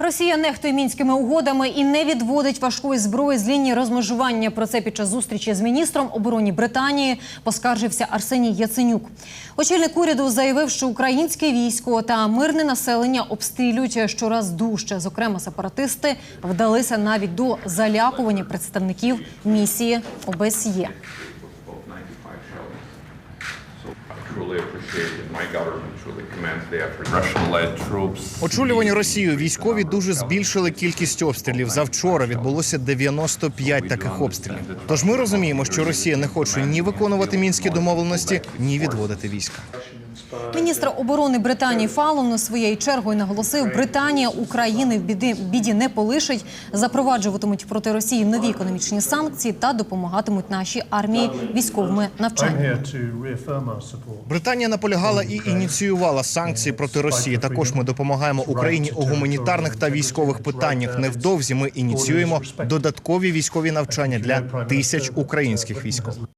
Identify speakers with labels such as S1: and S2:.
S1: Росія нехтує мінськими угодами і не відводить важкої зброї з лінії розмежування. Про це під час зустрічі з міністром оборони Британії поскаржився Арсеній Яценюк. Очільник уряду заявив, що українське військо та мирне населення обстрілюють щораз дужче. Зокрема, сепаратисти вдалися навіть до залякування представників місії ОБСЄ.
S2: Очолювані Росією військові дуже збільшили кількість обстрілів. Завчора відбулося 95 таких обстрілів. Тож ми розуміємо, що Росія не хоче ні виконувати мінські домовленості, ні відводити війська.
S1: Міністр оборони Британії Фалон своєю чергою наголосив, Британія України в біді, біді не полишить, запроваджуватимуть проти Росії нові економічні санкції та допомагатимуть нашій армії військовими навчаннями.
S2: Британія наполягала і ініціювала санкції проти Росії. Також ми допомагаємо Україні у гуманітарних та військових питаннях. Невдовзі ми ініціюємо додаткові військові навчання для тисяч українських військових.